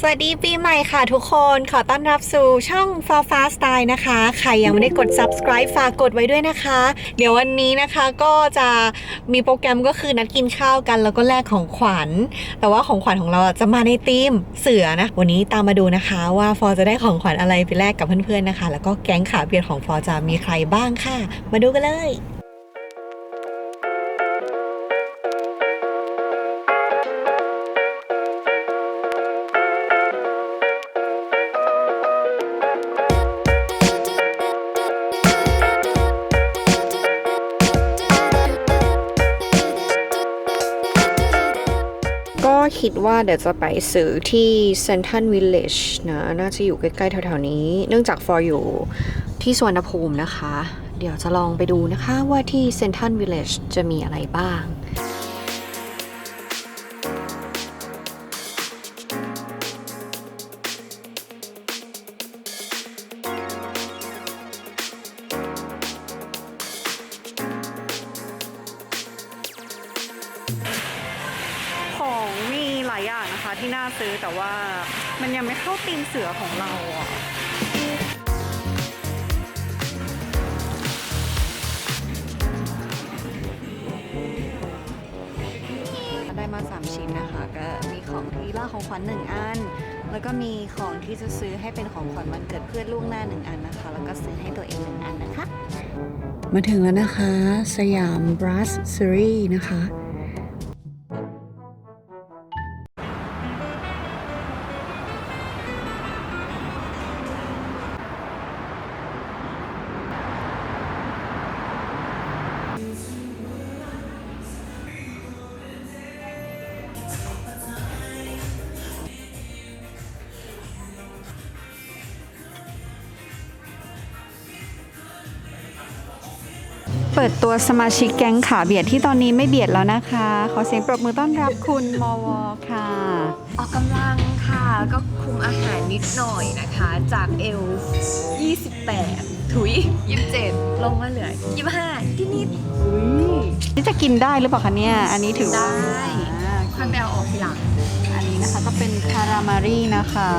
สวัสดีปีใหม่ค่ะทุกคนขอต้อนรับสู่ช่อง For Fast Style นะคะ ใครยังไม่ได้กด subscribe ฝากกดไว้ด้วยนะคะ เดี๋ยววันนี้นะคะก็จะมีโปรแกรมก็คือนัดกินข้าวกัน แล้วก็แลกของขวัญ แต่ว่าของขวัญของเราจะมาในธีมเสือนะ วันนี้ตามมาดูนะคะว่าฟอจะได้ของขวัญอะไรไปแลกกับเพื่อนๆนะคะ แล้วก็แก๊งขาเบียดของฟอจะมีใครบ้างค่ะ มาดูกันเลย คิดว่าเดี๋ยวจะไปซื้อที่เซนทันวิลเลจนะ น่าจะอยู่ใกล้ๆแถวๆนี้ เนื่องจากฟอร์อยู่ที่สวนภูมินะคะ เดี๋ยวจะลองไปดูนะคะว่าที่เซนทันวิลเลจจะมีอะไรบ้างของ ที่น่าซื้อแต่ว่ามันยังไม่เข้าตีมเสือของเราอะได้มา 3 ชิ้นนะคะ ก็มีของที่ล่าของขวัญหนึ่งอัน แล้วก็มีของที่จะซื้อให้เป็นของขวัญวันเกิดเพื่อนล่วงหน้าหนึ่งอันนะคะ แล้วก็ซื้อให้ตัวเองหนึ่งอันนะคะ มาถึงแล้วนะคะ สยามบรัสซีรีนะคะ เปิดตัวสมาชิกแก๊งขาเบียดที่ตอนนี้ไม่เบียดแล้วนะคะ ขอเสียงปรบมือต้อนรับคุณมวค่ะ ออกกำลังค่ะ ก็คุมอาหารนิดหน่อยนะคะ จากเอล 28 ถุย 27 ลงมาเหลือ 25 ที่นิดนี่จะกินได้หรือเปล่าคะเนี่ย อันนี้ถือว่าได้อ่าค่อยไปเอาออกทีหลัง อันนี้นะคะก็เป็นคารามารีนะคะ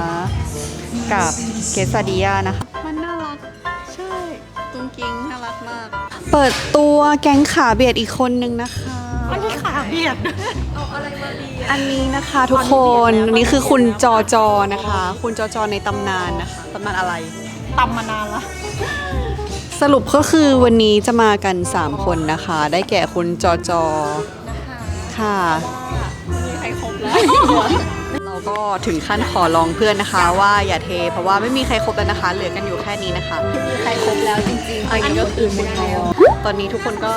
กับเกซาดิยานะคะ มันน่ารัก ใช่ ตุ้งกิ้งน่ารักมาก เปิดตัวแก๊งขาเบียดอีกคนนึงนะคะ อันนี้ขาเบียดเอาอะไรมาดีอันนี้นะคะทุกคนอันนี้คือคุณจอจอนะคะ คุณจอจอในตำนานนะคะตำนานอะไร ตำมานานละ สรุปก็คือวันนี้จะมากัน 3 คนนะคะ ได้แก่คุณจอจอนะคะค่ะ มีใครครบแล้วเราก็ถึงขั้นขอลองเพื่อนนะคะ ว่าอย่าเทเพราะว่าไม่มีใครครบแล้วนะคะ เหลือกันอยู่แค่นี้นะคะมีใครครบแล้วจริงๆอันนี้ก็คือคุณมวตอนนี้ทุกคนก็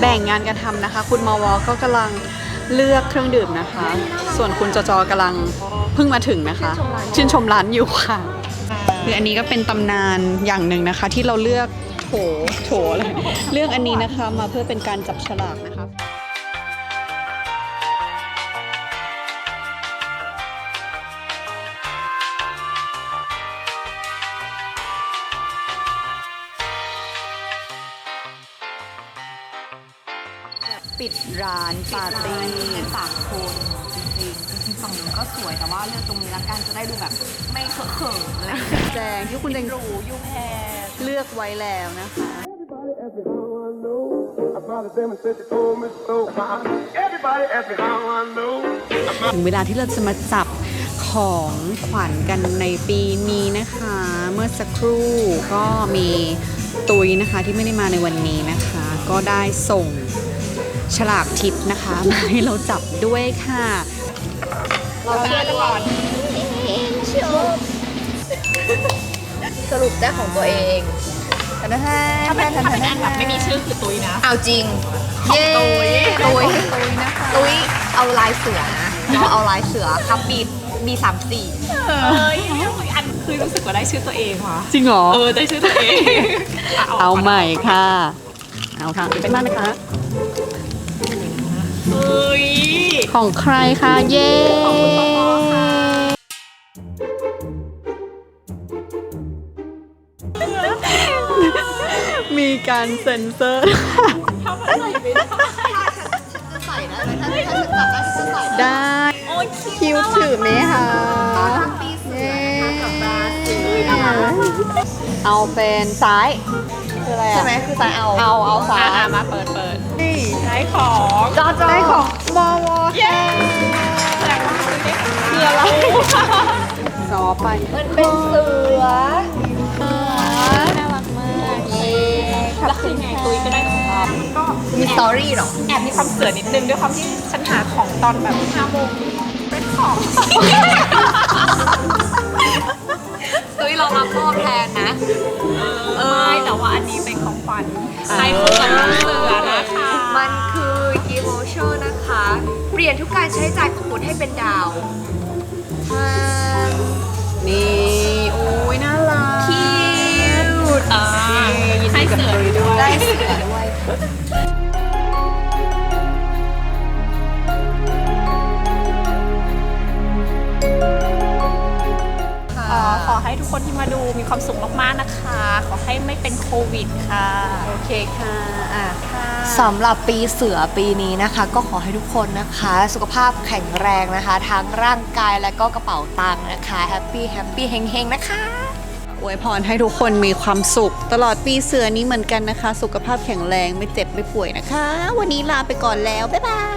แบ่งงานกันทำนะคะ คุณมวก็กำลังเลือกเครื่องดื่มนะคะ ส่วนคุณจอจอกำลังเพิ่งมาถึงนะคะ ชื่นชมร้านอยู่ค่ะคืออันนี้ก็เป็นตำนานอย่างหนึ่งนะคะ ที่เราเลือกโถโถอะไรเลือกอันนี้นะคะมาเพื่อเป็นการจับฉลากนะคะ ปิดร้านปาร์ตี้เป็นสามคนจริงๆจริงๆฝั่งนู้นก็สวยแต่ว่าเลือกตรงนี้ละกันจะได้ดูแบบไม่เขินๆอะไรอย่างเงี้ยแจงที่คุณแจงหรูยูแพรเลือกไว้แล้วนะคะ I probably them and said they told me so. Everybody ask me how I know. ถึงเวลาที่เราจะมาจับของขวัญกันในปีนี้นะคะ เมื่อสักครู่ก็มีตุยนะคะที่ไม่ได้มาในวันนี้นะคะ ก็ได้ส่ง ฉลากทิปนะคะมาให้เราจับด้วยค่ะ เราช่วยก่อนสรุปได้ของตัวเองถ้าเป็นถ้าเป็นอันแบบไม่มีชื่อคือตุยนะ เอาจริงเย้ตุยตุยตุยเอาลายเสือนะเราเอาลายเสือครับบีบีสามสี่เอ้ยอันคือรู้สึกว่าได้ชื่อตัวเองว่ะจริงเหรอ เออได้ชื่อตัวเอง เอาใหม่ค่ะ เอาค่ะเป็นมากนะคะ เฮ้ยของใครคะเย้ของคุณปอปอค่ะมีการเซ็นเซอร์ ใส่ได้ไหมถ้าถ้าฉันจับได้ฉันใส่ได้ได้โอ้ยคิวถือไหมคะต้อนรับปีเอาเป็นซ้าย คืออะไรอะใช่ไหมคือซ้ายเอา เอาเอาซ้ายอะมาเปิดเปิด ได้ของจอจอได้ของวอวอเย้แสดงว่าคืออะไรซอไปมันเป็นเสือน่ารักมากแล้วคือไงตุยก็ได้ของเรามันก็มีสตอรี่เหรอแอบมีความเสือนิดนึงด้วยความที่ฉันหาของตอนแบบห้าโมงเป็นของตุ้ยเรารับมอบแทนนะ เออไม่แต่ว่าอันนี้เป็นของขวัญให้คุณกับน้องเสือนะคะ ลี่ยนทุกการใช้จ่ายของคุณให้เป็นดาวอ่านี่โอ้ยน่ารักคิวอ่าให้เสือด้วย ได้เสือด้วย อให้ทุกคนที่มาดูมีความสุขมากๆนะคะ ขอให้ไม่เป็นโควิดค่ะ โอเคค่ะอะสำหรับปีเสือปีนี้นะคะ ก็ขอให้ทุกคนนะคะ สุขภาพแข็งแรงนะคะ ทั้งร่างกายและก็กระเป๋าตังค์นะคะแฮปปี้แฮปปี้เฮงๆนะคะอวยพรให้ทุกคนมีความสุข ตลอดปีเสือนี้เหมือนกันนะคะ สุขภาพแข็งแรงไม่เจ็บไม่ป่วยนะคะ วันนี้ลาไปก่อนแล้ว บ๊ายบาย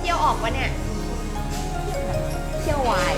เที่ยวออกวะเนี่ย เที่ยววาย